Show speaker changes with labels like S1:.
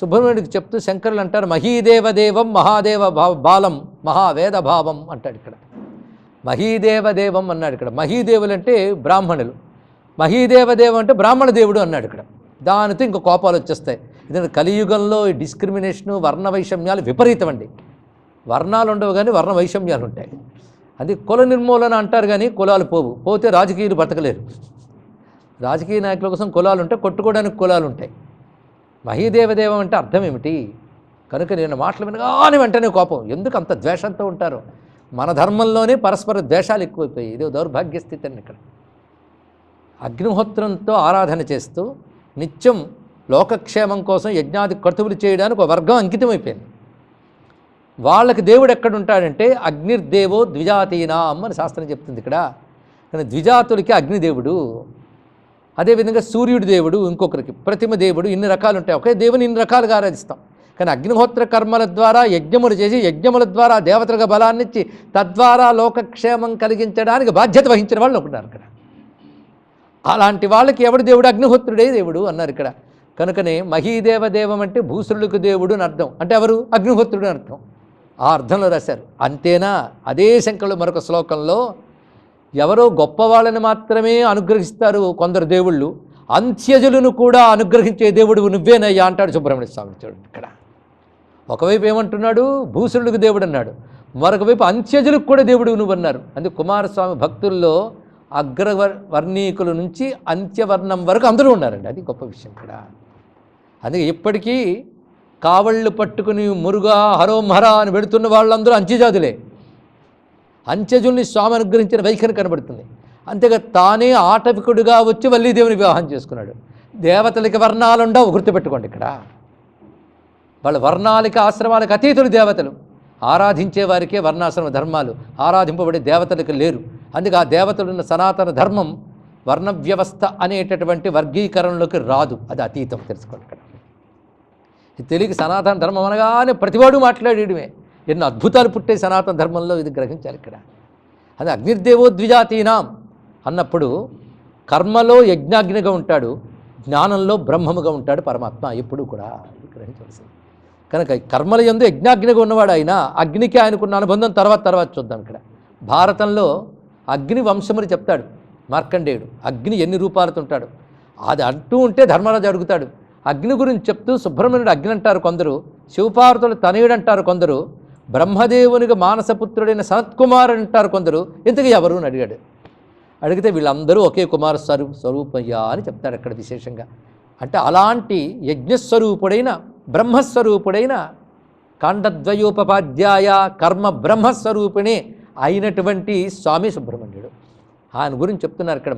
S1: సుబ్రహ్మణ్యుడికి చెప్తూ శంకరులు అంటారు మహీదేవదేవం మహాదేవ భావ బాలం మహావేద భావం అంటాడు ఇక్కడ. మహీదేవదేవం అన్నాడు ఇక్కడ. మహీదేవులు అంటే బ్రాహ్మణులు. మహీదేవదేవం అంటే బ్రాహ్మణ దేవుడు అన్నాడు ఇక్కడ. దానితో ఇంకో కోపాలు వచ్చేస్తాయి. ఎందుకంటే కలియుగంలో ఈ డిస్క్రిమినేషను వర్ణ వైషమ్యాలు విపరీతం అండి. వర్ణాలు ఉండవు కానీ వర్ణ వైషమ్యాలు ఉంటాయి. అది కుల నిర్మూలన అంటారు కానీ కులాలు పోవు. పోతే రాజకీయాలు బ్రతకలేరు. రాజకీయ నాయకుల కోసం కులాలు ఉంటాయి కొట్టుకోవడానికి కులాలు ఉంటాయి. మహీదేవదేవం అంటే అర్థం ఏమిటి? కనుక నేను మాటలు వినగానే వెంటనే కోపం. ఎందుకు అంత ద్వేషంతో ఉంటారు? మన ధర్మంలోనే పరస్పర ద్వేషాలు ఎక్కువైపోయాయి. ఇదే దౌర్భాగ్య స్థితి అండి ఇక్కడ. అగ్నిహోత్రంతో ఆరాధన చేస్తూ నిత్యం లోకక్షేమం కోసం యజ్ఞాది కర్తువులు చేయడానికి ఒక వర్గం అంకితమైపోయింది. వాళ్ళకి దేవుడు ఎక్కడుంటాడంటే అగ్నిర్దేవో ద్విజాతీనాం అని శాస్త్రం చెప్తుంది ఇక్కడ. కానీ ద్విజాతులకి అగ్నిదేవుడు అదేవిధంగా సూర్యుడి దేవుడు ఇంకొకరికి ప్రతిమ దేవుడు ఇన్ని రకాలు ఉంటాయి ఒకే దేవుని ఇన్ని రకాలుగా ఆరాధిస్తాం. కానీ అగ్నిహోత్ర కర్మల ద్వారా యజ్ఞములు చేసి యజ్ఞముల ద్వారా దేవతలకు బలాన్ని ఇచ్చి తద్వారా లోకక్షేమం కలిగించడానికి బాధ్యత వహించిన వాళ్ళు ఒకటారు ఇక్కడ. అలాంటి వాళ్ళకి ఎవడు దేవుడు? అగ్నిహోత్రుడే దేవుడు అన్నారు ఇక్కడ. కనుకనే మహీదేవ దేవం అంటే భూసురులకు దేవుడు అని అర్థం. అంటే ఎవరు? అగ్నిహోత్రుడు అని అర్థం. ఆ అర్థంలో రాశారు. అంతేనా? అదే శంకరులు మరొక శ్లోకంలో ఎవరో గొప్పవాళ్ళని మాత్రమే అనుగ్రహిస్తారు కొందరు దేవుళ్ళు. అంత్యజులను కూడా అనుగ్రహించే దేవుడు నువ్వేనయ్యా అంటాడు సుబ్రహ్మణ్య స్వామి చూడండి ఇక్కడ. ఒకవైపు ఏమంటున్నాడు? భూసురుడికి దేవుడు అన్నాడు. మరొక వైపు అంత్యజులకు కూడా దేవుడు నువ్వన్నారు. అందుకే కుమారస్వామి భక్తుల్లో అగ్రవర్ వర్ణీకుల నుంచి అంత్యవర్ణం వరకు అందరూ ఉన్నారండి. అది గొప్ప విషయం ఇక్కడ. అందుకే ఇప్పటికీ కావళ్ళు పట్టుకుని మురుగా హరోం హరా అని పెడుతున్న వాళ్ళందరూ అంత్యజాతులే. అంత్యజుల్ని స్వామి అనుగ్రహించిన వైఖరి కనబడుతుంది. అంతేగా తానే ఆటవికుడుగా వచ్చి వల్లీదేవిని వివాహం చేసుకున్నాడు. దేవతలకి వర్ణాలుండవు గుర్తుపెట్టుకోండి ఇక్కడ. వాళ్ళ వర్ణాలకి ఆశ్రమాలకు అతీతులు దేవతలు. ఆరాధించే వారికే వర్ణాశ్రమ ధర్మాలు. ఆరాధింపబడే దేవతలకు లేరు. అందుకే ఆ దేవతలున్న సనాతన ధర్మం వర్ణ వ్యవస్థ అనేటటువంటి వర్గీకరణలోకి రాదు. అది అతీతం తెలుసుకోండి ఇక్కడ. తెలుగు తెలియక సనాతన ధర్మం అనగానే ప్రతివాడు మాట్లాడేయడమే. ఎన్నో అద్భుతాలు పుట్టే సనాతన ధర్మంలో ఇది గ్రహించాలి ఇక్కడ. అది అగ్నిర్దేవో ద్విజాతీనాం అన్నప్పుడు కర్మలో యజ్ఞాగ్నిగా ఉంటాడు జ్ఞానంలో బ్రహ్మముగా ఉంటాడు పరమాత్మ ఎప్పుడు కూడా గ్రహించవలసింది. కనుక ఈ కర్మల యందు యజ్ఞాగ్నిగా ఉన్నవాడు ఆయన అగ్నికి ఆయనకున్న అనుబంధం తర్వాత తర్వాత చూద్దాం ఇక్కడ. భారతంలో అగ్ని వంశముని చెప్తాడు మార్కండేయుడు. అగ్ని ఎన్ని రూపాలతో ఉంటాడు? అది అంటూ ఉంటే ధర్మరాజు అడుగుతాడు అగ్ని గురించి చెప్తూ సుబ్రహ్మణ్యుడు అగ్ని అంటారు కొందరు శివపార్వతుడు తనయుడు అంటారు కొందరు బ్రహ్మదేవునికి మానసపుత్రుడైన సనత్కుమార్ అంటారు కొందరు. ఇంతకీ ఎవరు అని అడిగాడు. అడిగితే వీళ్ళందరూ ఒకే కుమార స్వరూ స్వరూపయ్యా అని చెప్తాడు అక్కడ విశేషంగా. అంటే అలాంటి యజ్ఞస్వరూపుడైన బ్రహ్మస్వరూపుడైన కాండద్వయోపపాధ్యాయ కర్మ బ్రహ్మస్వరూపిణి అయినటువంటి స్వామి సుబ్రహ్మణ్యుడు. ఆయన గురించి చెప్తున్నారు ఇక్కడ